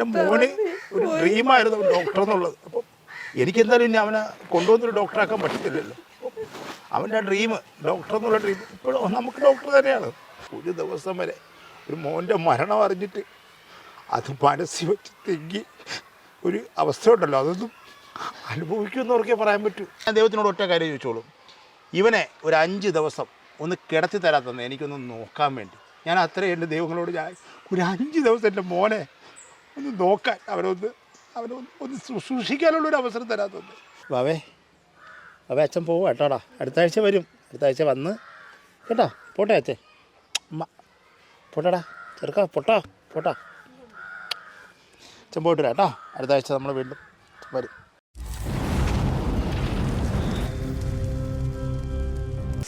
എന്റെ മോന് ഒരു ഡ്രീമായിരുന്നു ഡോക്ടർ എന്നുള്ളത്. അപ്പം എനിക്കെന്തായാലും ഇനി അവനെ കൊണ്ടുവന്നൊരു ഡോക്ടറാക്കാൻ പറ്റത്തില്ലല്ലോ. അവന്റെ ആ ഡ്രീം ഡോക്ടർ എന്നുള്ള ഡ്രീം ഇപ്പോഴും നമുക്ക് ഡോക്ടർ തന്നെയാണ്. ഒരു ദിവസം വരെ ഒരു മോന്റെ മരണം അറിഞ്ഞിട്ട് അത് മനസ്സിൽ വെച്ച് തിങ്ങി ഒരു അവസ്ഥ ഉണ്ടല്ലോ അതൊന്നും അനുഭവിക്കുന്നവർക്കേ പറയാൻ പറ്റൂ. ഞാൻ ദൈവത്തിനോട് ഒറ്റ കാര്യം ചോദിച്ചോളൂ. ഇവനെ ഒരു അഞ്ച് ദിവസം ഒന്ന് കിടത്തി തരാത്തന്നെ എനിക്കൊന്ന് നോക്കാൻ വേണ്ടി. ഞാൻ അത്രയും എന്റെ ദൈവങ്ങളോട് ഞാൻ ഒരു അഞ്ച് ദിവസം എന്റെ മോനെ ഒന്ന് നോക്കാൻ അവനൊന്ന് അവനൊന്ന് ഒന്ന് ശുശ്രൂഷിക്കാനുള്ള ഒരു അവസരം തരാത്തുണ്ട്. വാവേ വാവേ അച്ഛൻ പോവും കേട്ടോടാ അടുത്ത ആഴ്ച വരും. അടുത്ത ആഴ്ച വന്ന് കേട്ടോ പോട്ടെ അച്ഛൻ അമ്മ പോട്ടെടാ ചെറുക്ക പൊട്ടാ പോട്ടാ. അച്ഛൻ പോയിട്ട് വരാം കേട്ടോ. അടുത്ത ആഴ്ച നമ്മൾ വീണ്ടും വരും.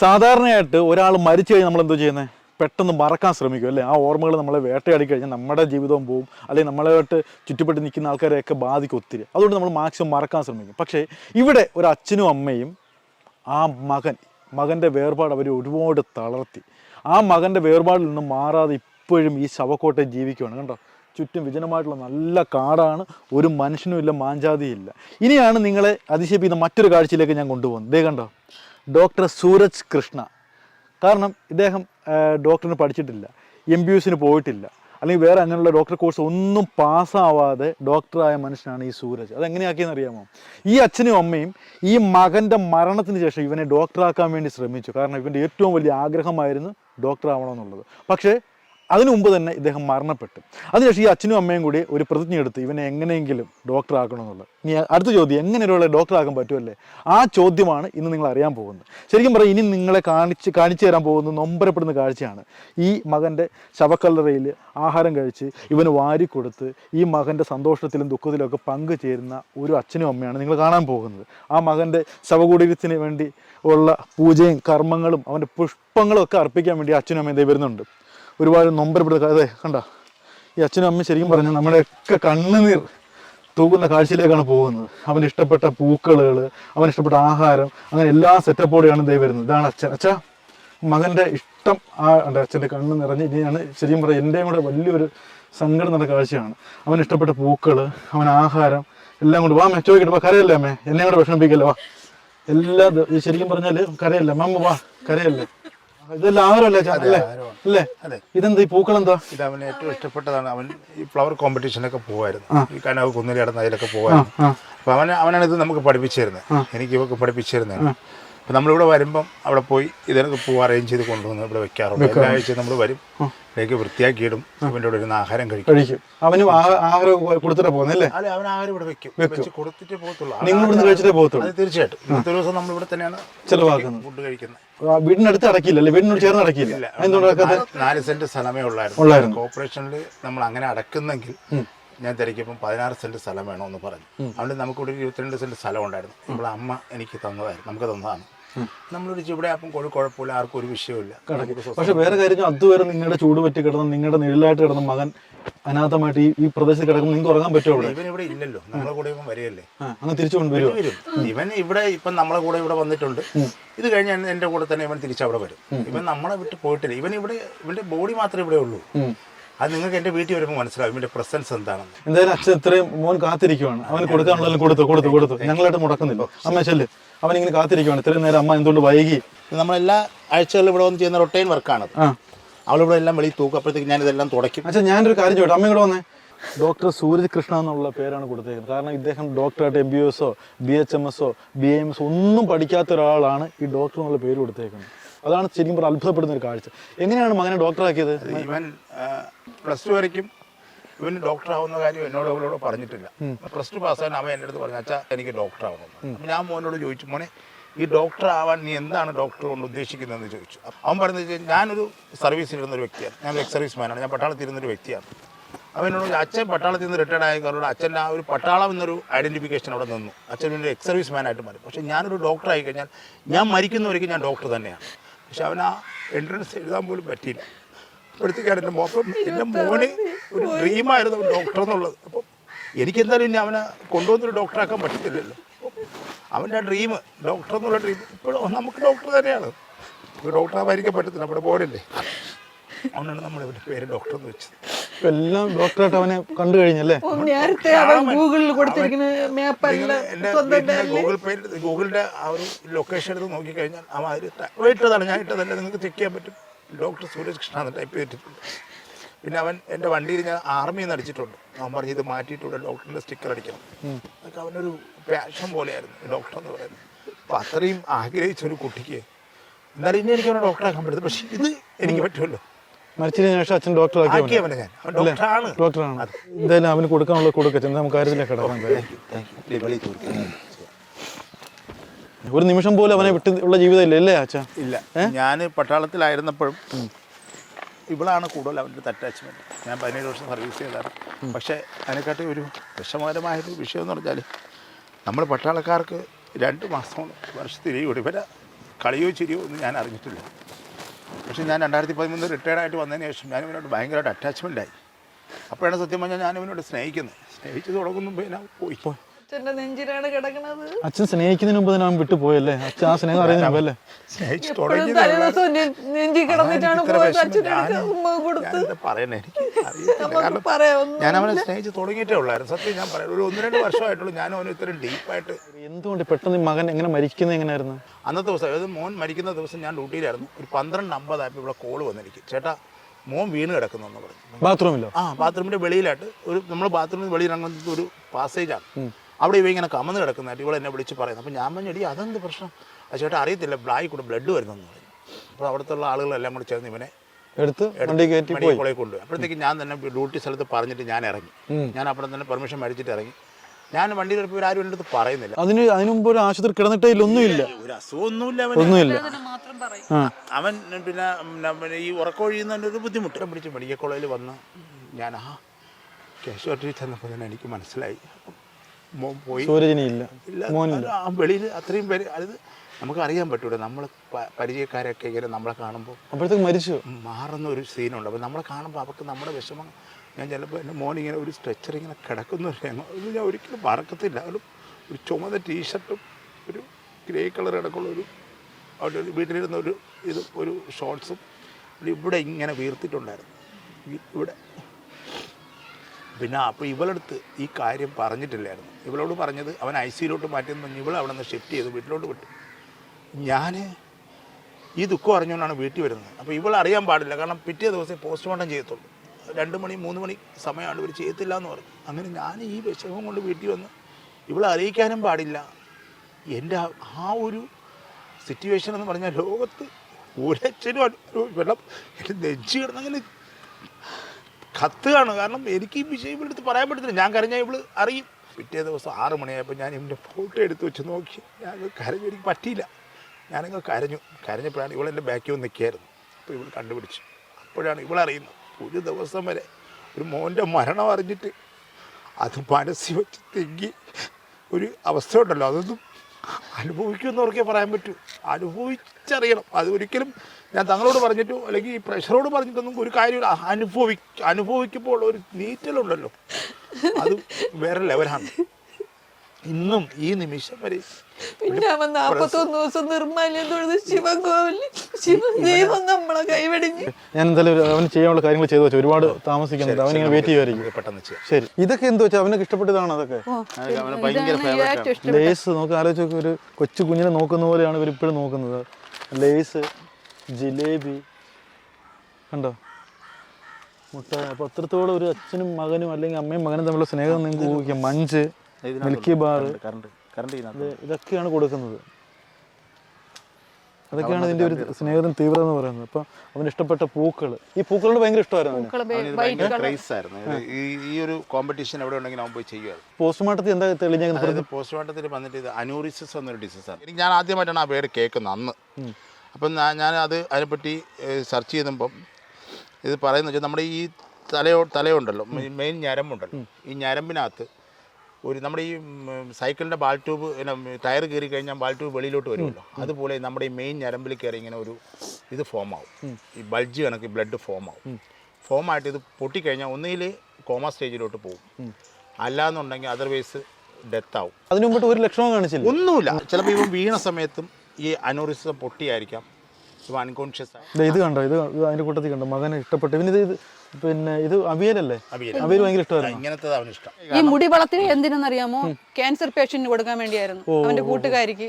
സാധാരണയായിട്ട് ഒരാൾ മരിച്ചു കഴിഞ്ഞാൽ നമ്മൾ എന്തോ ചെയ്യുന്നത് പെട്ടെന്ന് മറക്കാൻ ശ്രമിക്കും അല്ലേ? ആ ഓർമ്മകൾ നമ്മളെ വേട്ടയാടി കഴിഞ്ഞാൽ നമ്മുടെ ജീവിതവും പോവും. അല്ലെങ്കിൽ നമ്മളായിട്ട് ചുറ്റുപെട്ട് നിൽക്കുന്ന ആൾക്കാരെയൊക്കെ ബാധിക്കും ഒത്തിരി. അതുകൊണ്ട് നമ്മൾ മാക്സിമം മറക്കാൻ ശ്രമിക്കും. പക്ഷേ ഇവിടെ ഒരു അച്ഛനും അമ്മയും ആ മകൻ മകന്റെ വേർപാട് അവർ ഒരുപാട് തളർത്തി. ആ മകന്റെ വേർപാടിൽ നിന്നും മാറാതെ ഇപ്പോഴും ഈ ശവക്കോട്ടെ ജീവിക്കുകയാണ് കണ്ടോ? ചുറ്റും വിജനമായിട്ടുള്ള നല്ല കാടാണ് ഒരു മനുഷ്യനും ഇല്ല മാഞ്ചാതിയില്ല ഇനിയാണ് നിങ്ങളെ അതിശയിപ്പിക്കുന്ന മറ്റൊരു കാഴ്ചയിലേക്ക് ഞാൻ കൊണ്ടുപോകുന്നത്. ദേ കണ്ടോ? ഡോക്ടർ സൂരജ് കൃഷ്ണ. കാരണം ഇദ്ദേഹം ഡോക്ടറിന് പഠിച്ചിട്ടില്ല. എം ബി എസിന് പോയിട്ടില്ല. അല്ലെങ്കിൽ വേറെ അങ്ങനെയുള്ള ഡോക്ടർ കോഴ്സ് ഒന്നും പാസ്സാവാതെ ഡോക്ടറായ മനുഷ്യനാണ് ഈ സൂരജ്. അതെങ്ങനെയാക്കിയെന്ന് അറിയാമോ? ഈ അച്ഛനും അമ്മയും ഈ മകന്റെ മരണത്തിന് ശേഷം ഇവനെ ഡോക്ടറാക്കാൻ വേണ്ടി ശ്രമിച്ചു. കാരണം ഇവന്റെ ഏറ്റവും വലിയ ആഗ്രഹമായിരുന്നു ഡോക്ടർ ആവണമെന്നുള്ളത് പക്ഷേ അതിനു മുമ്പ് തന്നെ ഇദ്ദേഹം മരണപ്പെട്ടു. അതിനുശേഷം ഈ അച്ഛനും അമ്മയും കൂടി ഒരു പ്രതിജ്ഞ എടുത്ത് ഇവനെ എങ്ങനെയെങ്കിലും ഡോക്ടർ ആക്കണമെന്നുള്ളത്. ഇനി അടുത്ത ചോദ്യം എങ്ങനെ ഒരാളെ ഡോക്ടർ ആക്കാൻ പറ്റുമല്ലേ ആ ചോദ്യമാണ് ഇന്ന് നിങ്ങൾ അറിയാൻ പോകുന്നത്. ശരിക്കും പറയാം ഇനി നിങ്ങളെ കാണിച്ച് കാണിച്ചു തരാൻ പോകുന്ന നൊമ്പരപ്പെടുന്ന കാഴ്ചയാണ്. ഈ മകന്റെ ശവക്കല്ലറയിൽ ആഹാരം കഴിച്ച് ഇവന് വാരി കൊടുത്ത് ഈ മകന്റെ സന്തോഷത്തിലും ദുഃഖത്തിലും ഒക്കെ പങ്കുചേരുന്ന ഒരു അച്ഛനും അമ്മയാണ് നിങ്ങൾ കാണാൻ പോകുന്നത്. ആ മകന്റെ ശവകുടീരത്തിന് വേണ്ടി ഉള്ള പൂജയും കർമ്മങ്ങളും അവന്റെ പുഷ്പങ്ങളും ഒക്കെ അർപ്പിക്കാൻ വേണ്ടി അച്ഛനും അമ്മയും വരുന്നുണ്ട്. ഒരുപാട് നൊമ്പരപ്പെടുന്ന അതെ കണ്ട? ഈ അച്ഛനും അമ്മയും ശരിക്കും പറഞ്ഞു നമ്മുടെയൊക്കെ കണ്ണുനീർ തൂക്കുന്ന കാഴ്ചയിലേക്കാണ് പോകുന്നത്. അവന് ഇഷ്ടപ്പെട്ട പൂക്കളുകൾ അവന് ഇഷ്ടപ്പെട്ട ആഹാരം അങ്ങനെ എല്ലാ സെറ്റപ്പോടെയാണ് ദൈവം വരുന്നത്. ഇതാണ് അച്ഛൻ. അച്ഛാ മകന്റെ ഇഷ്ടം ആ ഉണ്ട് അച്ഛന്റെ കണ്ണ് നിറഞ്ഞ് ഇനിയാണ് ശരിക്കും പറയാം എന്റെയും കൂടെ വലിയൊരു സങ്കടം നടന്ന കാഴ്ചയാണ്. അവൻ ഇഷ്ടപ്പെട്ട പൂക്കൾ അവൻ ആഹാരം എല്ലാം കൊണ്ട് വാ അമ്മേ ചോദിക്കട്ടെ വാ കരയല്ലേ അമ്മേ? എന്നെ കൂടെ വിഷമിപ്പിക്കല്ലേ? വാ. എല്ലാ ശരിക്കും പറഞ്ഞാൽ കരയല്ലേ? അമ്മ വാ കരയല്ലേ? ഇതെല്ലാം ആഹാരമല്ലേ അല്ലേ? അല്ലേ? ഇതെന്താ ഈ പൂക്കൾ എന്താ ഇത് അവന് ഏറ്റവും ഇഷ്ടപ്പെട്ടതാണ്. അവൻ ഈ ഫ്ലവർ കോമ്പറ്റീഷനൊക്കെ പോകുമായിരുന്നു ഈ കനാവ് കുന്നിലടന്ന് അതിലൊക്കെ പോകുമായിരുന്നു അപ്പൊ അവൻ അവനാണ് ഇത് നമുക്ക് പഠിപ്പിച്ചിരുന്നത് എനിക്ക് ഇവക്ക് പഠിപ്പിച്ചു അപ്പോൾ നമ്മളിവിടെ വരുമ്പം അവിടെ പോയി ഇതിനൊക്കെ പൂ അറേഞ്ച് ചെയ്ത് കൊണ്ടുവന്ന് ഇവിടെ വെക്കാറുണ്ട്. എല്ലാ ആഴ്ച നമ്മൾ വരും. ഇവിടേക്ക് വൃത്തിയാക്കിയിടും. അവന്റെ കൂടെ ഇരുന്ന് ആഹാരം കഴിക്കും. കഴിക്കും. അവനും ആഹാ- ആഹാരം കൊടുത്തിട്ട് പോകുന്നല്ലേ അല്ലെ അവൻ ആഹാരം ഇവിടെ വെക്കും. വെച്ച് കൊടുത്തിട്ട് പോകത്തുള്ളൂ. നിങ്ങൾ ഇവിടുന്ന് കഴിച്ചിട്ടേ പോകത്തുള്ളൂ. അത് തീർച്ചയായിട്ടും. ഇന്നത്തെ ദിവസം നമ്മൾ ഇവിടെ തന്നെയാണ് ചിലവാക്കുന്നത്. ഫുഡ് കഴിക്കുന്നത്. വീടിനടുത്ത് അടക്കില്ല അല്ലേ? വീടിനോട് ചേർന്ന് അടക്കില്ല നാല് സെന്റ് സ്ഥലമേ ഉള്ളായിരുന്നു. കോർപ്പറേഷനിൽ നമ്മൾ അങ്ങനെ അടക്കുന്നെങ്കിൽ ഞാൻ തിരക്കിയപ്പം പതിനാറ് സെന്റ് സ്ഥലം വേണമെന്ന് പറഞ്ഞു. അതുകൊണ്ട് നമുക്കിവിടെ ഇരുപത്തിരണ്ട് സെന്റ് സ്ഥലം ഉണ്ടായിരുന്നു. നമ്മളെ അമ്മ എനിക്ക് തന്നതായിരുന്നു. നമുക്ക് തന്നതാണ്. നമ്മളൊരു ഇവിടെ അപ്പം ഒരു കുഴപ്പമില്ല ആർക്കും ഒരു വിഷയമില്ല പക്ഷെ വേറെ കാര്യം അതുവരെ നിങ്ങളുടെ ചൂട് പറ്റി കിടന്ന് നിങ്ങളുടെ നിഴലായിട്ട് കിടന്ന മകൻ അനാഥമായിട്ട് ഈ ഈ പ്രദേശത്ത് കിടക്കുമ്പോൾ നിങ്ങൾക്ക് ഉറങ്ങാൻ പറ്റുമോ ഇവൻ ഇവിടെ ഇല്ലല്ലോ. നമ്മളെ കൂടെ ഇവൻ വരികയല്ലേ? അങ്ങ് തിരിച്ചു കൊണ്ട് വരും. ഇവൻ ഇവിടെ ഇപ്പം നമ്മളെ കൂടെ ഇവിടെ വന്നിട്ടുണ്ട്. ഇത് കഴിഞ്ഞ് എന്റെ കൂടെ തന്നെ ഇവൻ തിരിച്ചവിടെ വരും. ഇവൻ നമ്മളെ വിട്ട് പോയിട്ടില്ല. ഇവൻ ഇവിടെ ഇവന്റെ ബോഡി മാത്രമേ ഇവിടെ ഉള്ളൂ. അത് നിങ്ങൾക്ക് എന്റെ വീട്ടിൽ വരുമ്പോൾ മനസ്സിലാവും ഇവന്റെ പ്രസൻസ് എന്താണെന്ന്. എന്തായാലും അച്ഛൻ ഇത്രയും മോൻ കാത്തിരിക്കുവാണ്. അവന് കൊടുക്കാനുള്ളതെല്ലാം കൊടുത്തു കൊടുത്തു കൊടുത്തു. ഞങ്ങളായിട്ട് മുടക്കുന്നില്ല. അമ്മ ചെല്ല്. അവൻ ഇങ്ങനെ കാത്തിരിക്കുവാണ്. ഇത്രയും നേരം അമ്മ എന്തുകൊണ്ട് വൈകി? നമ്മളെല്ലാ ആഴ്ചകളിലും ഇവിടെ വന്ന് ചെയ്യുന്ന റൊട്ടൈൻ വർക്കാണ് അവളിവിടെ എല്ലാം വെളിയിൽ തൂക്കും. അപ്പോഴത്തേക്ക് ഞാൻ ഇതെല്ലാം തുടയ്ക്കും. അച്ഛാ ഞാനൊരു കാര്യം ചോട്ടെ അമ്മ ഇവിടെ വന്നേ? ഡോക്ടർ സൂരജ് കൃഷ്ണ എന്നുള്ള പേരാണ് കൊടുത്തേക്കുന്നത്. കാരണം ഇദ്ദേഹം ഡോക്ടറായിട്ട് എം ബി എസോ ബി എച്ച് എം എസോ ബി എം എസോ ഒന്നും പഠിക്കാത്ത ഒരാളാണ് ഈ ഡോക്ടർ എന്നുള്ള പേര് കൊടുത്തേക്കുന്നത്. അതാണ് ശരിക്കും പറഞ്ഞാൽ അത്ഭുതപ്പെടുന്ന ഒരു കാഴ്ച. എങ്ങനെയാണ് മകനെ ഡോക്ടറാക്കിയത്? ഇവൻ പ്ലസ് ടു വരയ്ക്കും. ഇവൻ ഡോക്ടർ ആവുന്ന കാര്യം എന്നോട് അവരോട് പറഞ്ഞിട്ടില്ല. പ്ലസ് ടു പാസ്സാൻ അവൻ എന്റെ അടുത്ത് പറഞ്ഞു അച്ഛാ എനിക്ക് ഡോക്ടർ ആവണം. അപ്പം ഞാൻ മോനോട് ചോദിച്ചു മോനെ ഈ ഡോക്ടർ ആവാൻ നീ എന്താണ് ഡോക്ടർ കൊണ്ട് ഉദ്ദേശിക്കുന്നതെന്ന് ചോദിച്ചു. അവൻ പറഞ്ഞു പറഞ്ഞത് ഞാനൊരു സർവീസിലിരുന്ന ഒരു വ്യക്തിയാണ്. ഞാൻ എക്സ് സർവീസ് മാനാണ് ഞാൻ പട്ടാളത്തിൽ ഇരുന്നൊരു വ്യക്തിയാണ്. അവനോട് എന്നോട് അച്ഛൻ പട്ടാളത്തിൽ നിന്ന് റിട്ടയർഡ് ആയ കാരണം അച്ഛന്റെ ആ ഒരു പട്ടാളം എന്നൊരു ഐഡന്റിഫിക്കേഷൻ അവിടെ നിന്നു. അച്ഛൻ ഒരു എക്സ് സർവീസ് മാനായിട്ട് മാറി. പക്ഷേ ഞാനൊരു ഡോക്ടർ ആയി കഴിഞ്ഞാൽ ഞാൻ മരിക്കുന്നവരേക്കും ഞാൻ ഡോക്ടർ തന്നെയാണ്. പക്ഷെ അവൻ ആ എൻട്രൻസ് എഴുതാൻ പോലും പറ്റിയില്ല. അപ്പോഴത്തേക്കാണ് എന്റെ മോപ്പം എന്റെ മോന് ഒരു ഡ്രീമായിരുന്നു ഡോക്ടർ എന്നുള്ളത്. അപ്പം എനിക്കെന്തായാലും ഇനി അവനെ കൊണ്ടുവന്നൊരു ഡോക്ടറാക്കാൻ പറ്റത്തില്ലല്ലോ. അവന്റെ ആ ഡ്രീം ഡോക്ടർ എന്നുള്ള ഡ്രീം ഇപ്പോഴും നമുക്ക് ഡോക്ടർ തന്നെയാണ്. ഡോക്ടറാവാതിരിക്കാൻ പറ്റത്തില്ല നമ്മുടെ പോരല്ലേ അവനാണ് നമ്മൾ ഇവന്റെ പേര് ഡോക്ടർ എന്ന് വെച്ചത്. എല്ലാം ഡോക്ടറായിട്ട് അവനെ കണ്ടു കഴിഞ്ഞല്ലേ? നേരത്തെ അവൻ ഗൂഗിളിൽ കൊടുത്തിരിക്കുന്ന മാപ്പ് അല്ല ഗൂഗിൾ പേ ഗൂഗിളിന്റെ ആ ഒരു ലൊക്കേഷൻ എടുത്ത് നോക്കിക്കഴിഞ്ഞാൽ അവൻ അതിൽ ട- ഇവിടെ ഇട്ടതാണ് ഞാൻ ഇട്ടതല്ല നിങ്ങൾക്ക് ചെക്ക് ചെയ്യാൻ പറ്റും. ഡോക്ടർ സൂരജ് കൃഷ്ണ എന്ന് ടൈപ്പ് ചെയ്തിട്ടുണ്ട്. പിന്നെ അവൻ എന്റെ വണ്ടിയിൽ ഞാൻ ആർമിയിൽ നിന്ന് അടിച്ചിട്ടുണ്ട്. അവൻ പറഞ്ഞു ഇത് മാറ്റിയിട്ടുണ്ട് ഡോക്ടറിന്റെ സ്റ്റിക്കർ അടിക്കണം. അതൊക്കെ അവനൊരു പാഷൻ പോലെയായിരുന്നു ഡോക്ടർ എന്ന് പറയുന്നത്. അപ്പം അത്രയും ആഗ്രഹിച്ച ഒരു കുട്ടിക്ക് എന്നാലും ഇനി എനിക്ക് അവനെ ഡോക്ടറാക്കാൻ പറ്റുന്നത് പക്ഷേ ഇത് എനിക്ക് പറ്റുമല്ലോ. മരിച്ചതിന് ശേഷം അച്ഛൻ ഡോക്ടറാക്കി ഡോക്ടറാണ് എന്തായാലും അവന് കൊടുക്കാനുള്ള കൊടുക്കട്ടെ എന്താ നമുക്ക് കാര്യത്തിലേക്ക് കിടക്കാൻ ഒരു നിമിഷം പോലും അവനെ വിട്ട് ഉള്ള ജീവിതം ഇല്ല അല്ലേ അച്ഛാ? ഇല്ല. ഞാൻ പട്ടാളത്തിലായിരുന്നപ്പോഴും ഇവളാണ് കൂടുതൽ അവന്റെ അറ്റാച്ച്മെന്റ് ഞാൻ പതിനേഴ് വർഷം സർവീസ് ചെയ്തതാണ്. പക്ഷേ അതിനെക്കാട്ടി ഒരു വിഷമകരമായൊരു വിഷയം എന്ന് പറഞ്ഞാൽ നമ്മൾ പട്ടാളക്കാർക്ക് രണ്ട് മാസം വർഷത്തിൽ ലീവ് വരെ ഇവരെ കളിയോ ചിരിയോ ഒന്നും ഞാൻ അറിഞ്ഞിട്ടില്ല. പക്ഷേ ഞാൻ രണ്ടായിരത്തി പതിമൂന്ന് റിട്ടയർഡ് ആയിട്ട് വന്നതിന് ശേഷം ഞാൻ ഇവനോട് ഭയങ്കരമായിട്ട് അറ്റാച്ച്മെന്റായി അപ്പോഴാണ് സത്യം പറഞ്ഞാൽ ഞാൻ ഇവനോട് സ്നേഹിക്കുന്നത്. സ്നേഹിച്ച് തുടങ്ങുമ്പോൾ ഞാൻ പോയി. അച്ഛന്റെ നെഞ്ചിലാണ് കിടക്കണത്. അച്ഛൻ സ്നേഹിക്കുന്നതിന് മുമ്പ് തന്നെ അവൻ വിട്ടു പോയല്ലേ? അച്ഛൻ ആ സ്നേഹം അറിയുന്നതിന് മുമ്പ് അല്ലേ? സ്നേഹിച്ച് എപ്പോഴും തലേദിവസം നെ- നെഞ്ചി കിടന്നിട്ടാണ് പോയത്. ഉമ്മ കൊടുത്ത് ഞാനെന്താ പറയണേ എനിക്ക് അറിയത്തില്ല. നമുക്ക് കാരണം പറയാം ഞാൻ അവനെ സ്നേഹിച്ച് തുടങ്ങിയിട്ടേ ഉള്ളായിരുന്നു. സത്യം ഞാൻ പറയാം. ഒരു ഒന്ന് രണ്ട് വർഷമായിട്ടുള്ളൂ ഞാൻ അവന് ഇത്രയും ഡീപ്പായിട്ട് എന്തുകൊണ്ട് പെട്ടെന്ന് ഈ മകൻ എങ്ങനെ മരിക്കുന്നത് എങ്ങനെയായിരുന്നു? അന്നത്തെ ദിവസം അതായത് മോൻ മരിക്കുന്ന ദിവസം ഞാൻ ഡ്യൂട്ടിയിലായിരുന്നു. ഒരു പന്ത്രണ്ട് അമ്പതായപ്പോൾ ഇവിടെ കോൾ വന്നെനിക്ക്. ചേട്ടാ മോൻ വീണ് കിടക്കുന്നു എന്ന് പറഞ്ഞു. ബാത്റൂമിലോ? ആ ബാത്റൂമിന്റെ വെളിയിലായിട്ട് ഒരു നമ്മൾ ബാത്റൂമിൽ വെളിയിൽ ഇറങ്ങുന്നത് ഒരു പാസേജാണ്. അവിടെ ഇവ ഇങ്ങനെ കമന്ന് കിടക്കുന്നതായിട്ട് ഇവിടെ എന്നെ വിളിച്ച് പറയുന്നത് അപ്പോൾ ഞാൻ പറഞ്ഞു എടി അതെന്ത് പ്രശ്നം? ആ ചേട്ടാ അറിയത്തില്ല ബ്ലായി കൂടെ ബ്ലഡ് വരുന്നെന്ന് പറഞ്ഞു. അപ്പോൾ അവിടുത്തെ ഉള്ള ആളുകളെല്ലാം കൂടി ചേർന്ന് ഇവനെ എടുത്ത് വണ്ടി കയറ്റി പോയി. കോളേജ് കൊണ്ടുപോയി. അപ്പോഴത്തേക്ക് ഞാൻ തന്നെ ഡ്യൂട്ടി സ്ഥലത്ത് പറഞ്ഞിട്ട് ഞാൻ ഇറങ്ങി. ഞാൻ അപ്പുറം തന്നെ പെർമിഷൻ മേടിച്ചിട്ട് ഇറങ്ങി. ഞാൻ വണ്ടി ഇപ്പോൾ ആരും എന്റെ അടുത്ത് പറയുന്നില്ല. അതിന് അതിനു മുമ്പ് ഒരു ആശുപത്രി കിടന്നിട്ടേ ഇല്ല ഒന്നുമില്ല. ഒരു അസുഖമൊന്നുമില്ല ഒന്നുമില്ല. അവൻ പിന്നെ ഈ ഉറക്കമൊഴിയുന്നതിന്റെ ഒരു ബുദ്ധിമുട്ട്. പിടിച്ച് മെഡിക്കൽ കോളേജിൽ വന്ന് ഞാൻ ആ കേശവട്ടി ചെന്നപ്പോൾ തന്നെ എനിക്ക് മനസ്സിലായി. പോയി. വെളിയിൽ അത്രയും പേര് അത് നമുക്ക് അറിയാൻ പറ്റൂല നമ്മൾ പരിചയക്കാരൊക്കെ ഇങ്ങനെ നമ്മളെ കാണുമ്പോൾ അപ്പോഴത്തേക്ക് മരിച്ചു. മാറുന്ന ഒരു സീനുണ്ട്. അപ്പോൾ നമ്മളെ കാണുമ്പോൾ അവർക്ക് നമ്മുടെ വിഷമം. ഞാൻ ചിലപ്പോൾ എന്റെ മോൻ ഇങ്ങനെ ഒരു സ്ട്രെച്ചർ ഇങ്ങനെ കിടക്കുന്ന. ഒരു ഞാൻ ഒരിക്കലും മറക്കത്തില്ല. ഒരു ഒരു ചുമന്ന ടീഷർട്ടും ഒരു ഗ്രേ കളർ കിടക്കുള്ള ഒരു അവിടെ ഒരു വീട്ടിലിരുന്ന ഒരു ഇത് ഒരു ഷോർട്സും ഇവിടെ ഇങ്ങനെ വീർത്തിട്ടുണ്ടായിരുന്നു. ഇവിടെ പിന്നെ അപ്പോൾ ഇവളടുത്ത് ഈ കാര്യം പറഞ്ഞിട്ടില്ലായിരുന്നു. ഇവളോട് പറഞ്ഞത് അവൻ ഐ സിയിലോട്ട് മാറ്റിയെന്ന് പറഞ്ഞ് ഇവൾ അവിടെ നിന്ന് ഷിഫ്റ്റ് ചെയ്ത് വീട്ടിലോട്ട് വിട്ടു. ഞാൻ ഈ ദുഃഖം അറിഞ്ഞുകൊണ്ടാണ് വീട്ടിൽ വരുന്നത്. അപ്പോൾ ഇവൾ അറിയാൻ പാടില്ല കാരണം പിറ്റേ ദിവസം പോസ്റ്റ്മോർട്ടം ചെയ്യത്തുള്ളൂ. രണ്ട് മണി മൂന്ന് മണി സമയമാണ് ഇവർ ചെയ്യത്തില്ല എന്ന് പറഞ്ഞു. അങ്ങനെ ഞാൻ ഈ വിഷമം കൊണ്ട് വീട്ടിൽ വന്ന് ഇവളെ അറിയിക്കാനും പാടില്ല. എന്റെ ആ- ഒരു സിറ്റുവേഷൻ എന്ന് പറഞ്ഞാൽ ലോകത്ത് അനു- വെള്ളം എന്റെ നെഞ്ച് കിടന്നങ്ങനെ കത്തുകയാണ്. കാരണം എനിക്ക് ഈ വിഷയം ഇവിടെ അടുത്ത് പറയാൻ പറ്റത്തില്ല. ഞാൻ കരഞ്ഞാൽ ഇവൾ അറിയും. പിറ്റേ ദിവസം ആറ് മണിയായപ്പോൾ ഞാൻ ഇവന്റെ ഫോട്ടോ എടുത്ത് വെച്ച് നോക്കി. ഞാൻ കരഞ്ഞു. എനിക്ക് പറ്റിയില്ല. ഞാനങ്ങ് കരഞ്ഞു. കരഞ്ഞപ്പോഴാണ് ഇവളെന്റെ ബാക്കിൽ വന്ന് നിൽക്കുകയായിരുന്നു. അപ്പോൾ ഇവൾ കണ്ടുപിടിച്ചു. അപ്പോഴാണ് ഇവളറിയുന്നത് ഒരു ദിവസം വരെ ഒരു മോന്റെ മരണം അറിഞ്ഞിട്ട് അത് മനസ്സിൽ വെച്ച് തെങ്ങി ഒരു അവസ്ഥ ഉണ്ടല്ലോ. അതൊന്നും അനുഭവിക്കുമെന്നവർക്കേ പറയാൻ പറ്റൂ. അനുഭവിച്ചറിയണം. അത് ഒരിക്കലും ഞാൻ തങ്ങളോട് പറഞ്ഞിട്ടോ അല്ലെങ്കിൽ ഈ പ്രഷറോട് പറഞ്ഞിട്ടൊന്നും ഒരു കാര്യമില്ല. അനുഭവി അനുഭവിക്കുമ്പോൾ ഒരു നീറ്റലുണ്ടല്ലോ. അത് വേറെ ലെവലാണ്. ഇന്നും ഈ നിമിഷം വരെ പിന്നെ അവൻ നാപ്പത്തൊന്ന് ദിവസം നിർമ്മാല്യം തൊഴുത് ശിവൻ ശിവദൈവം നമ്മളെ കൈവടിഞ്ഞ്. ഞാൻ എന്തായാലും അവന് ചെയ്യാനുള്ള കാര്യങ്ങൾ ചെയ്തു വെച്ചു. ഒരുപാട് താമസിക്കുന്നുണ്ട് അവൻ ഇങ്ങനെ വെയിറ്റ് ചെയ്യുമായിരിക്കും പെട്ടെന്ന് ചെയ്യാം. ശരി. ഇതൊക്കെ എന്ത് വെച്ചാൽ അവനൊക്കെ ഇഷ്ടപ്പെട്ടതാണ് അതൊക്കെ? ലേസ് നോക്ക് ആലോചിച്ച് ഒരു കൊച്ചു കുഞ്ഞിനെ നോക്കുന്ന പോലെയാണ് ഇവർ ഇപ്പോഴും നോക്കുന്നത്. ലേസ് ജിലേബി. കണ്ടോ? മുട്ട. അപ്പോൾ അത്രത്തോളം ഒരു അച്ഛനും മകനും അല്ലെങ്കിൽ അമ്മയും മകനും തമ്മിലുള്ള സ്നേഹം നിങ്ങൾക്ക് ഊഹിക്കാം. മഞ്ച് മിൽക്കി ബാർ ഇതൊക്കെയാണ് കൊടുക്കുന്നത്. അതൊക്കെയാണ് ഇതിന്റെ ഒരു സ്നേഹത്തിന് തീവ്രത എന്ന് പറയുന്നത്. അപ്പൊ അവന് ഇഷ്ടപ്പെട്ട പൂക്കൾ ഈ പൂക്കളോട് ഭയങ്കര ഇഷ്ടമായിരുന്നു ഈ ഒരു കോമ്പറ്റീഷൻ എവിടെ ഉണ്ടെങ്കിലും അവൻ പോയി ചെയ്യുമായിരുന്നു പോസ്റ്റ്മോർട്ടത്തിൽ എന്താ തെളിഞ്ഞേക്കുന്നത് അതായത് പോസ്റ്റ്മോർട്ടത്തിൽ വന്നിട്ട് ഇത് അനൂറിസിസ് എന്നൊരു ഡിസീസാണ് എനിക്ക് ഞാൻ ആദ്യമായിട്ടാണ് ആ പേര് കേൾക്കുന്നത് അന്ന്. അപ്പം ഞാൻ ഞാൻ അത് അതിനെപ്പറ്റി സെർച്ച് ചെയ്തപ്പം ഇത് പറയുന്നത് വെച്ചാൽ നമ്മുടെ ഈ തലയോ തലയുണ്ടല്ലോ മെയിൻ ഞരമ്പുണ്ടല്ലോ. ഈ ഞരമ്പിനകത്ത് ഒരു നമ്മുടെ ഈ സൈക്കിളിന്റെ ബാൾ ട്യൂബ് പിന്നെ ടയർ കയറി കഴിഞ്ഞാൽ ബാൾ ട്യൂബ് വെളിയിലോട്ട് വരുമല്ലോ. അതുപോലെ നമ്മുടെ ഈ മെയിൻ ഞരമ്പിൽ കയറി ഇങ്ങനെ ഒരു ഇത് ഫോം ആവും. ഈ ബൾജ് കണക്ക് ബ്ലഡ് ഫോം ആവും. ഫോം ആയിട്ട് ഇത് പൊട്ടിക്കഴിഞ്ഞാൽ ഒന്നുകിൽ കോമ സ്റ്റേജിലോട്ട് പോകും. അല്ലാന്നുണ്ടെങ്കിൽ അതർവൈസ് ഡെത്ത് ആവും. അതിനു മുമ്പിട്ട് ഒരു ലക്ഷണം കാണിച്ചില്ല. ഒന്നുമില്ല. ചിലപ്പോൾ ഇവൻ വീണ സമയത്തും ഈ അനോറിസം പൊട്ടിയായിരിക്കാം. ഇവ അൺകോൺഷ്യസ് ദേ ഇത് കണ്ടോ? ഇത് അതിന്റെ അതിന്റെ കൂട്ടത്തിൽ കണ്ടോ? മകന് ഇഷ്ടപ്പെട്ടു. പിന്നെ ഇത് ഇത് പിന്നെ ഇത് അവിയലല്ലേ? അവിയൽ. ഭയങ്കര ഇഷ്ടമായിരുന്നു. ഇങ്ങനത്തെ അവന് ഇഷ്ടം. ഈ മുടി വളത്തിന് എന്തിനെന്നറിയാമോ? ക്യാൻസർ പേഷ്യന്റിന് കൊടുക്കാൻ വേണ്ടിയായിരുന്നു. അവന്റെ കൂട്ടുകാരിക്ക്.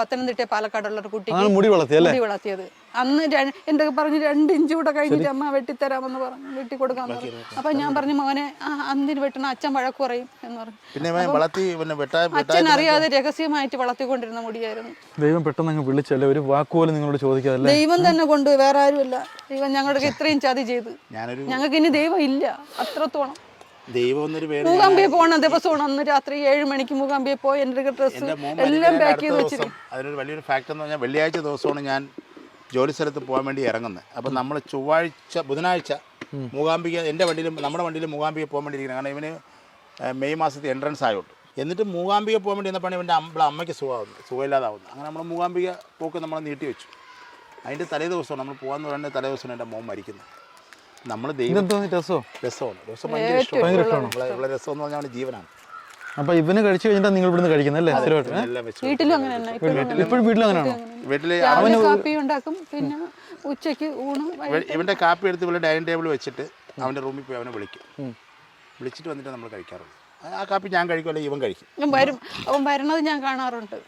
പത്തനംതിട്ട പാലക്കാടുള്ള ഒരു കുട്ടി മുടി വളർത്തിയത് അന്ന് എന്താ എന്റെ പറഞ്ഞ്? രണ്ട് ഇഞ്ച് കൂടെ കഴിഞ്ഞിട്ട് അമ്മ വെട്ടിത്തരാമെന്ന് പറഞ്ഞു. വെട്ടി കൊടുക്കാൻ പറഞ്ഞു. അപ്പൊ ഞാൻ പറഞ്ഞു മോനെ അന്തിന് വെട്ടണ അച്ഛൻ വഴക്ക് പറയും എന്ന് പറഞ്ഞു. പിന്നെ അച്ഛൻ അറിയാതെ രഹസ്യമായിട്ട് വളർത്തിക്കൊണ്ടിരുന്ന മുടിയായിരുന്നു. ദൈവം പെട്ടെന്ന് അങ്ങ് വിളിച്ചല്ലേ? ഒരു വാക്കുപോലും നിങ്ങളോട് ചോദിക്കാതല്ലേ? ദൈവം തന്നെ കൊണ്ട് വേറെ ആരുമില്ല. ദൈവം ഞങ്ങളുടെ ഇത്രയും ചതി ചെയ്ത്. ഞാനൊരു ഞങ്ങൾക്ക് ഇനി ദൈവം ഇല്ല. അത്രത്തോളം. ദൈവം എന്നൊരു പേര് മൂകാംബിയെ പോണ ദിവസമാണ്. അന്ന് രാത്രി ഏഴ് മണിക്ക് മൂകാംബിയെ പോയി. എന്റെ ഡ്രസ് എല്ലാം പാക്ക് ചെയ്ത് വെച്ചിട്ട് വെച്ചിരുന്നു അതിനൊരു വലിയൊരു ഫാക്ടർ എന്ന് പറഞ്ഞാൽ വെള്ളിയാഴ്ച ദിവസമാണ് ഞാൻ ജോലി സ്ഥലത്ത് പോകാൻ വേണ്ടി ഇറങ്ങുന്നത് അപ്പം നമ്മൾ ചൊവ്വാഴ്ച ബുധനാഴ്ച മൂകാംബിക എന്റെ വണ്ടിയിലും നമ്മുടെ വണ്ടിയിൽ മൂകാംബിക പോകാൻ വേണ്ടി ഇരിക്കുന്നത് കാരണം ഇവന് മെയ് മാസത്തെ എൻട്രൻസ് ആയോട്ട്. എന്നിട്ട് മൂകാംബിക പോകാൻ വേണ്ടി വന്നപ്പോൾ ഇവന്റെ അമ്പള അമ്മയ്ക്ക് സുഖമാകുന്നു സുഖമില്ലാതാവുന്നു അങ്ങനെ നമ്മൾ മൂകാംബിക പോക്ക് നമ്മൾ നീട്ടി വെച്ചു. അതിന്റെ തലേ ദിവസമാണ് നമ്മൾ പോകാമെന്ന് പറയുന്നത് തലേ ദിവസമാണ് എന്റെ മോൻ മരിക്കുന്നത്. നമ്മൾ ദൈവം രസമാണ് രസോ? രസമാണ്. രസം ഭയങ്കര ഇഷ്ടമാണ്. നമ്മളെ ഇവിടെ രസം എന്ന് പറഞ്ഞാൽ ജീവനാണ്. അപ്പൊ ഇവന് കഴിച്ചു കഴിഞ്ഞിട്ടാണ് നിങ്ങൾ ഇവിടുന്ന് കഴിക്കുന്നത് അല്ലേ? സ്ഥിരമായിട്ട്? വീട്ടിലും അങ്ങനെ തന്നെ. ഇപ്പോഴും വീട്ടിലും അങ്ങനെയാണോ? വീട്ടിൽ അവന് കാപ്പി ഉണ്ടാക്കും പിന്നെ ഉച്ചയ്ക്ക് ഊണ് ഇവന്റെ കാപ്പി എടുത്ത് ഇവിടെ ഡൈനിങ് ടേബിൾ വെച്ചിട്ട് അവന്റെ റൂമിൽ പോയി അവനെ വിളിക്കും. വിളിച്ചിട്ട് വന്നിട്ട് നമ്മൾ കഴിക്കാറുള്ളൂ ആ- കാപ്പി ഞാൻ കഴിക്കും അല്ലെങ്കിൽ ഇവൻ കഴിക്കും? ഞാൻ വരും. അവൻ വരണത് ഞാൻ കാണാറുണ്ട്.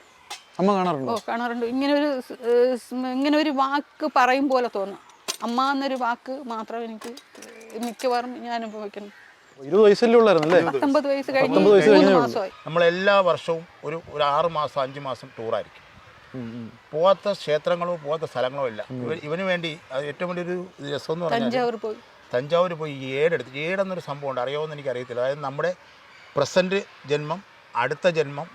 അമ്മ കാണാറുണ്ടോ? ഓ കാണാറുണ്ട്. ഇങ്ങനെ ഒരു ഇങ്ങനെ ഒരു വാക്ക് പറയും പോലെ തോന്നും. അമ്മ എന്നൊരു വാക്ക് മാത്രം എനിക്ക് മിക്കവാറും ഞാൻ അനുഭവിക്കുന്നു. ഇരുപത് വയസ്സല്ലേ പത്തൊമ്പത് വയസ്സ് കഴിഞ്ഞ് പത്തൊമ്പത് വയസ്സ് മൂന്ന് കഴിഞ്ഞേ മാസമായി. നമ്മൾ എല്ലാ വർഷവും ഒരു ഒരു ആറ് മാസം അഞ്ച് മാസം ടൂറായിരിക്കും. പോവാത്ത ക്ഷേത്രങ്ങളോ പോവാത്ത സ്ഥലങ്ങളോ ഇല്ല. ഇവ- ഇവന് വേണ്ടി അത് ഏറ്റവും വലിയൊരു രസം എന്ന് പറഞ്ഞാൽ തഞ്ചാവൂർ പോയി. തഞ്ചാവൂർ പോയി ഏടെടുത്ത്. ഏടെന്നൊരു സംഭവം ഉണ്ട്. അറിയാവുന്ന എനിക്ക് അറിയത്തില്ല. അതായത് നമ്മുടെ പ്രസന്റ് ജന്മം അടുത്ത ജന്മം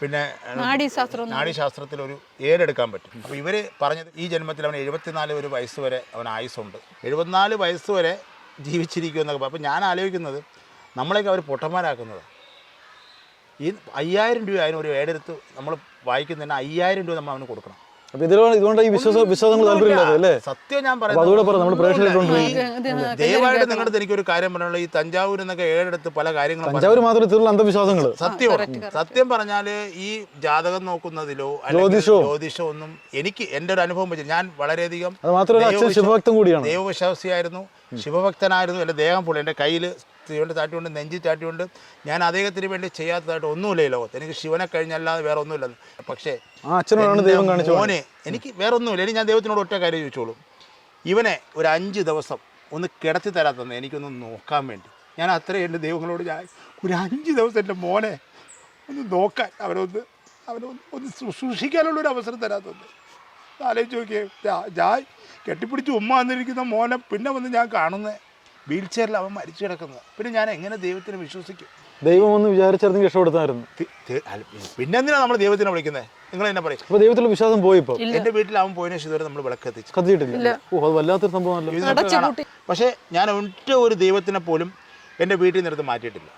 പിന്നെ നാഡീശാസ്ത്രം നാഡീശാസ്ത്രത്തിൽ ഒരു ഏടെടുക്കാൻ പറ്റും. അപ്പോൾ ഇവർ പറഞ്ഞത് ഈ ജന്മത്തിൽ അവൻ എഴുപത്തിനാല് ഒരു വയസ്സ് വരെ അവൻ ആയുസ്സുണ്ട്. എഴുപത്തിനാല് വയസ്സ് വരെ ജീവിച്ചിരിക്കുമെന്നൊക്കെ അപ്പോൾ ഞാൻ ആലോചിക്കുന്നത് നമ്മളെയൊക്കെ അവർ പൊട്ടന്മാരാക്കുന്നത്. ഈ അയ്യായിരം രൂപ അതിന് ഒരു ഏടെടുത്ത് നമ്മൾ വായിക്കുന്നതിന് അയ്യായിരം രൂപ നമ്മൾ അവന് കൊടുക്കണം. ഇതുകൊണ്ട് ഈ വിശ്വാസ വിശ്വാസങ്ങൾ താല്പര്യമില്ലാതെ അല്ലേ? സത്യം ഞാൻ പറയുന്നത് ദയവായിട്ട് നിങ്ങളുടെ എനിക്ക് എനിക്കൊരു കാര്യം പറയാനുള്ള ഈ തഞ്ചാവൂർ എന്നൊക്കെ ഏഴെടുത്ത് പല കാര്യങ്ങളും തഞ്ചാവൂർ മാത്രം അന്ധവിശ്വാസങ്ങൾ. സത്യം സത്യം പറഞ്ഞാൽ ഈ ജാതകം നോക്കുന്നതിലോ ജ്യോതിഷോ? ജ്യോതിഷോ ഒന്നും എനിക്ക് എന്റെ ഒരു അനുഭവം വെച്ച് ഞാൻ വളരെയധികം അത് മാത്രമല്ല ശിവഭക്തം കൂടിയാണ്. ദൈവവിശ്വാസിയായിരുന്നു. ശിവഭക്തനായിരുന്നു. എന്റെ ദേഹം പുള്ളി എന്റെ കയ്യിൽ ശിവന്റെ താട്ടിയുണ്ട് നെഞ്ചി താട്ടിയുണ്ട് ഞാൻ അദ്ദേഹത്തിന് വേണ്ടി ചെയ്യാത്തതായിട്ട് ഒന്നുമില്ല ഈ ലോകത്ത്. എനിക്ക് ശിവനെ കഴിഞ്ഞല്ലാതെ വേറെ ഒന്നുമില്ല. പക്ഷേ മോനെ എനിക്ക് വേറെ ഒന്നുമില്ല. ഇനി ഞാൻ ദൈവത്തിനോട് ഒറ്റ കാര്യം ചോദിച്ചോളൂ. ഇവനെ ഒരു അഞ്ച് ദിവസം ഒന്ന് കിടത്തി തരാത്തന്നെ എനിക്കൊന്ന് നോക്കാൻ വേണ്ടി. ഞാൻ അത്രയും എന്റെ ദൈവങ്ങളോട് ഞാൻ ഒരു അഞ്ച് ദിവസം എന്റെ മോനെ ഒന്ന് നോക്കാൻ അവരൊന്ന് അവനൊന്ന് ഒന്ന് ശുശ്രൂഷിക്കാനുള്ളൊരു അവസരം തരാത്തത് ആലോചിച്ച് നോക്കിയേ ജായ് ഞാൻ കെട്ടിപ്പിടിച്ച് ഉമ്മ വന്നിരിക്കുന്ന മോനെ പിന്നെ വന്ന് ഞാൻ കാണുന്നത് വീൽ ചെയറിൽ അവൻ മരിച്ചു കിടക്കുന്നത്. പിന്നെ ഞാൻ എങ്ങനെ ദൈവത്തിന് വിശ്വസിക്കും? ദൈവം ഒന്ന് വിചാരിച്ചിരുന്നെങ്കിൽ രക്ഷപ്പെടുത്താമായിരുന്നു തി- തി- പിന്നെ എന്തിനാണ് നമ്മൾ ദൈവത്തിനെ വിളിക്കുന്നത് നിങ്ങൾ എന്നെ പറയും? അപ്പൊ ദൈവത്തിലുള്ള വിശ്വാസം പോയി ഇപ്പൊ? എന്റെ വീട്ടിൽ അവൻ പോയതിനു ശേഷം ഇതുവരെ നമ്മൾ വിളക്ക് എത്തിച്ചു കത്തിയിട്ടില്ല ഓ അത് വല്ലാത്തൊരു സംഭവമല്ല പക്ഷേ ഞാൻ ഒറ്റ ഒരു ദൈവത്തിനെ പോലും എന്റെ വീട്ടിൽ നിന്നെടുത്ത് മാറ്റിയിട്ടില്ല.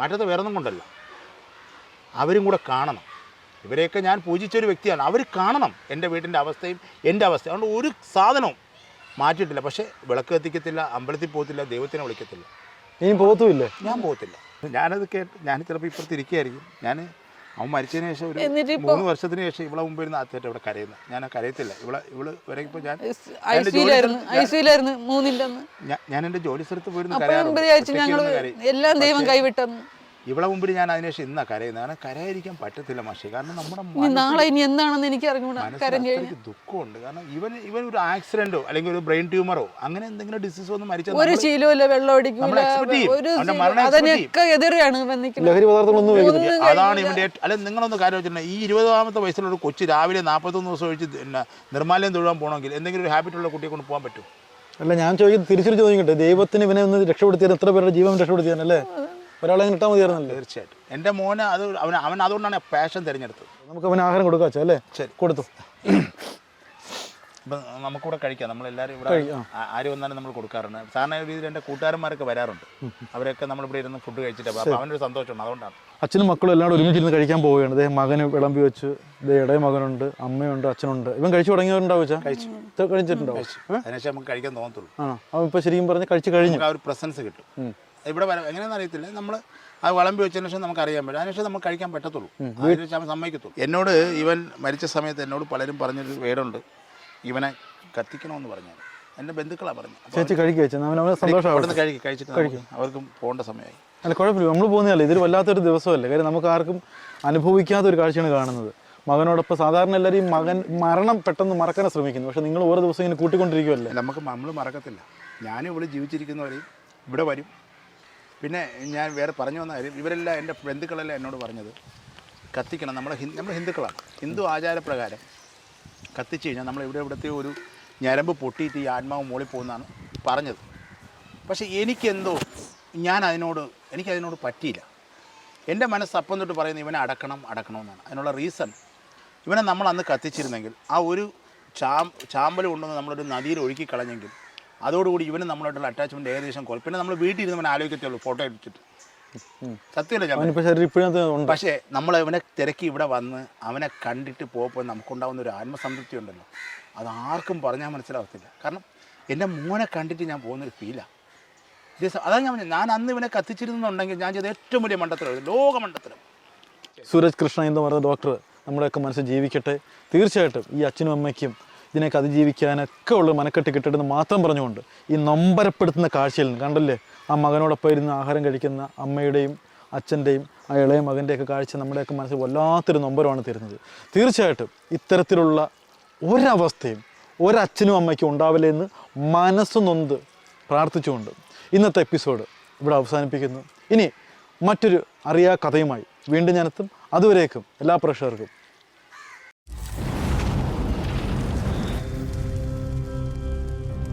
മാറ്റാത്ത വേറെ ഒന്നും കൊണ്ടല്ല. അവരും കൂടെ കാണണം. ഇവരെയൊക്കെ ഞാൻ പൂജിച്ചൊരു വ്യക്തിയാണ്. അവർ കാണണം എന്റെ വീടിന്റെ അവസ്ഥയും എന്റെ അവസ്ഥയും. അതുകൊണ്ട് ഒരു സാധനവും മാറ്റിയിട്ടില്ല. പക്ഷേ വിളക്ക് കത്തിക്കത്തില്ല അമ്പലത്തിൽ പോകത്തില്ല ദൈവത്തിനെ വിളിക്കത്തില്ല. ഇനി പോകത്തുമില്ല ഞാൻ പോകത്തില്ല ഞാനത് കേട്ട് ഞാൻ ചിലപ്പോൾ ഇപ്പുറത്ത് ഇരിക്കുകയായിരിക്കും. ഞാൻ അവൻ മരിച്ചതിന് ശേഷം ഒരു മൂന്ന് വർഷത്തിന് ശേഷം ഇവിടെ മുമ്പ് ഇരുന്ന് ആദ്യമായിട്ട് ഇവിടെ കരയുന്നത് ഞാൻ കരയത്തില്ല. ഇവിടെ ഇവൾ വരെ ഇപ്പോൾ ഞാൻ ഞാൻ- എന്റെ ജോലി സ്ഥലത്ത് പോയിരുന്നു. എല്ലാം ദൈവം കൈവിട്ടെന്ന്. ഇവിടെ മുമ്പിൽ ഞാൻ അതിനുശേഷം ഇന്നാ കരയുന്നത് കാരണം കരയായിരിക്കാൻ പറ്റത്തില്ല മഷി. കാരണം നമ്മുടെ നാളെ ഇനി എന്താണെന്ന് എനിക്ക് എനിക്ക് ദുഃഖമുണ്ട്. കാരണം ഇവൻ ഇവൻ ഒരു ആക്സിഡന്റോ അല്ലെങ്കിൽ ഒരു ബ്രെയിൻ ട്യൂമറോ അങ്ങനെ എന്തെങ്കിലും ഡിസീസ് വന്ന് മരിച്ചു ഒരു ശീലമില്ല വെള്ളം അതിനൊക്കെ അതാണ്. ഇവന്റെ അല്ലെ നിങ്ങളൊന്ന് കാര്യം വെച്ചിട്ടുണ്ടെങ്കിൽ ഈ ഇരുപതാമത്തെ വയസ്സിലുള്ള ഒരു കൊച്ചു രാവിലെ നാൽപ്പത്തൊന്ന് ദിവസം ഒഴിച്ച് പിന്നെ നിർമ്മാലയം തൊഴുവാൻ പോകണമെങ്കിൽ എന്തെങ്കിലും ഒരു ഹാബിറ്റ് ഉള്ള കുട്ടിയെ കൊണ്ട് പോകാൻ പറ്റും അല്ല ഞാൻ ചോദിക്കുന്നത് തിരിച്ചൊരു ചോദിക്കട്ടെ. ദൈവത്തിന് ഇവനെ ഒന്ന് രക്ഷപ്പെടുത്തിയാൽ എത്ര പേരുടെ ജീവൻ രക്ഷപ്പെടുത്തിയാനല്ലേ ഒരാളെ കിട്ടാൻ മതിയായിരുന്നല്ലേ. തീർച്ചയായിട്ടും. എന്റെ മോന് അത് അവൻ അവൻ അതുകൊണ്ടാണ് പാഷൻ തിരഞ്ഞെടുത്തത്. നമുക്ക് അവന് ആഹാരം കൊടുക്കാം അച്ഛാ അല്ലേ? ശരി. കൊടുത്തു. ഇപ്പം നമുക്കിവിടെ കഴിക്കാം. നമ്മളെല്ലാവരും ഇവിടെ ആര് വന്നാലും നമ്മൾ കൊടുക്കാറുണ്ട്. സാധാരണ രീതിയിൽ എന്റെ കൂട്ടുകാരന്മാരൊക്കെ വരാറുണ്ട്. അവരൊക്കെ നമ്മളിവിടെ ഇരുന്ന് ഫുഡ് കഴിച്ചിട്ട് അപ്പോൾ അവനൊരു സന്തോഷമുണ്ട്. അതുകൊണ്ടാണ്. അച്ഛനും മക്കളും എല്ലാവരും ഒരുമിച്ചിരുന്ന് കഴിക്കാൻ പോവുകയാണ്. ദേ മകന് വിളമ്പി വെച്ച്. ഇടയ മകനുണ്ട് അമ്മയുണ്ട് അച്ഛനുണ്ട്. ഇവൻ കഴിച്ചു തുടങ്ങിയവരുണ്ടാവും കഴിച്ചു. കഴിച്ചിട്ടുണ്ടാവും. അതിനുശേഷം നമുക്ക് കഴിക്കാൻ തോന്നത്തുള്ളൂ. ആ അവൻ ഇപ്പൊ ശരിക്കും പറഞ്ഞ് കഴിച്ചു കഴിഞ്ഞു. ആ ഒരു പ്രസൻസ് കിട്ടും. ഇവിടെ വരാം. എങ്ങനെയാണെന്ന് അറിയത്തില്ല. നമ്മൾ അത് വിളമ്പി വെച്ചതിന് ശേഷം നമുക്ക് അറിയാൻ പറ്റും. അതിനുശേഷം നമുക്ക് കഴിക്കാൻ പറ്റത്തുള്ളൂ. അതിനുശേഷം അവൻ സമ്മതിക്കത്തുള്ളൂ. എന്നോട് ഇവൻ മരിച്ച സമയത്ത് എന്നോട് പലരും പറഞ്ഞൊരു വേടുണ്ട് ഇവനെ കത്തിക്കണമെന്ന് പറഞ്ഞു എന്റെ ബന്ധുക്കളാണ് പറഞ്ഞത്. ചേച്ചി കഴിക്കുക കഴിക്കും കഴിച്ചിട്ട് അവർക്കും പോകേണ്ട സമയമായി. അല്ല കുഴപ്പമില്ല. നമ്മൾ പോകുന്നതല്ല? ഇതൊരു വല്ലാത്തൊരു ദിവസമല്ലേ? കാര്യം നമുക്ക് ആർക്കും അനുഭവിക്കാത്ത ഒരു കാഴ്ചയാണ് കാണുന്നത്. മകനോടൊപ്പം സാധാരണ എല്ലാവരും മകൻ മരണം പെട്ടെന്ന് മറക്കാൻ ശ്രമിക്കുന്നു. പക്ഷെ നിങ്ങൾ ഓരോ ദിവസം ഇങ്ങനെ കൂട്ടിക്കൊണ്ടിരിക്കുമല്ലേ നമുക്ക് നമ്മൾ മറക്കത്തില്ല. ഞാനും ഇവിടെ ജീവിച്ചിരിക്കുന്നവരെയും ഇവിടെ വരും. പിന്നെ ഞാൻ വേറെ പറഞ്ഞു വന്ന കാര്യം ഇവരെല്ലാം എന്റെ ബന്ധുക്കളെല്ലാം എന്നോട് പറഞ്ഞത് കത്തിക്കണം. നമ്മൾ നമ്മൾ ഹിന്ദുക്കളാണ്. ഹിന്ദു ആചാരപ്രകാരം കത്തിച്ച് കഴിഞ്ഞാൽ നമ്മൾ ഇവിടെ ഇവിടുത്തെ ഒരു ഞരമ്പ് പൊട്ടിയിട്ട് ഈ ആത്മാവ് മോളിൽ പോകുന്നതാണ് പറഞ്ഞത്. പക്ഷേ എനിക്കെന്തോ ഞാൻ അതിനോട് എനിക്കതിനോട് പറ്റിയില്ല. എന്റെ മനസ്സ് അപ്പം തൊട്ട് പറയുന്നത് ഇവനെ അടക്കണം അടക്കണമെന്നാണ് അതിനുള്ള റീസൺ ഇവനെ നമ്മൾ അന്ന് കത്തിച്ചിരുന്നെങ്കിൽ ആ ഒരു ചാം ചാമ്പൽ കൊണ്ടുവന്ന് നമ്മളൊരു നദിയിൽ ഒഴുക്കി കളഞ്ഞെങ്കിൽ അതോടുകൂടി ഇവന് നമ്മളായിട്ടുള്ള അറ്റാച്ച്മെന്റ് ഏകദേശം കുറയും പിന്നെ നമ്മൾ വീട്ടിൽ ഇരുന്ന് അവനെ ആലോചിക്കത്തേ ഫോട്ടോ എടുത്തിട്ട്. സത്യമല്ല പക്ഷേ നമ്മൾ അവനെ തിരക്കി ഇവിടെ വന്ന് അവനെ കണ്ടിട്ട് പോകുമ്പോൾ നമുക്കുണ്ടാകുന്ന ഒരു ആത്മസംതൃപ്തി ഉണ്ടല്ലോ. അത് ആർക്കും പറഞ്ഞാൽ മനസ്സിലാവത്തില്ല. കാരണം എന്റെ മോനെ കണ്ടിട്ട് ഞാൻ പോകുന്നൊരു ഫീലാണ് അതാണ് ഞാൻ ഞാൻ അന്ന് ഇവനെ കത്തിച്ചിരുന്നുണ്ടെങ്കിൽ ഞാൻ ചെയ്ത ഏറ്റവും വലിയ മണ്ഡലത്തിലാണ് ലോക സൂരജ് കൃഷ്ണ എന്ന് പറയുന്ന ഡോക്ടർ നമ്മുടെയൊക്കെ മനസ്സിൽ ജീവിക്കട്ടെ. തീർച്ചയായിട്ടും ഈ അച്ഛനും അമ്മയ്ക്കും ഇതിനൊക്കെ അതിജീവിക്കാനൊക്കെ ഉള്ള മനക്കെട്ട് കിട്ടുന്നത് മാത്രം പറഞ്ഞുകൊണ്ട് ഈ നൊമ്പരപ്പെടുത്തുന്ന കാഴ്ചയിൽ നിന്ന് കണ്ടല്ലേ? ആ മകനോടൊപ്പം ഇരുന്ന് ആഹാരം കഴിക്കുന്ന അമ്മയുടെയും അച്ഛന്റെയും ആ ഇളയ മകന്റെയൊക്കെ കാഴ്ച നമ്മുടെയൊക്കെ മനസ്സിൽ വല്ലാത്തൊരു നൊമ്പരമാണ് തരുന്നത്. തീർച്ചയായിട്ടും ഇത്തരത്തിലുള്ള ഒരവസ്ഥയും ഒരച്ഛനും അമ്മയ്ക്കും ഉണ്ടാവില്ല എന്ന് മനസ്സ് നൊന്ത് പ്രാർത്ഥിച്ചുകൊണ്ട് ഇന്നത്തെ എപ്പിസോഡ് ഇവിടെ അവസാനിപ്പിക്കുന്നു. ഇനി മറ്റൊരു അറിയാ കഥയുമായി വീണ്ടും ഞാനെത്തും. അതുവരേക്കും എല്ലാ പ്രേക്ഷകർക്കും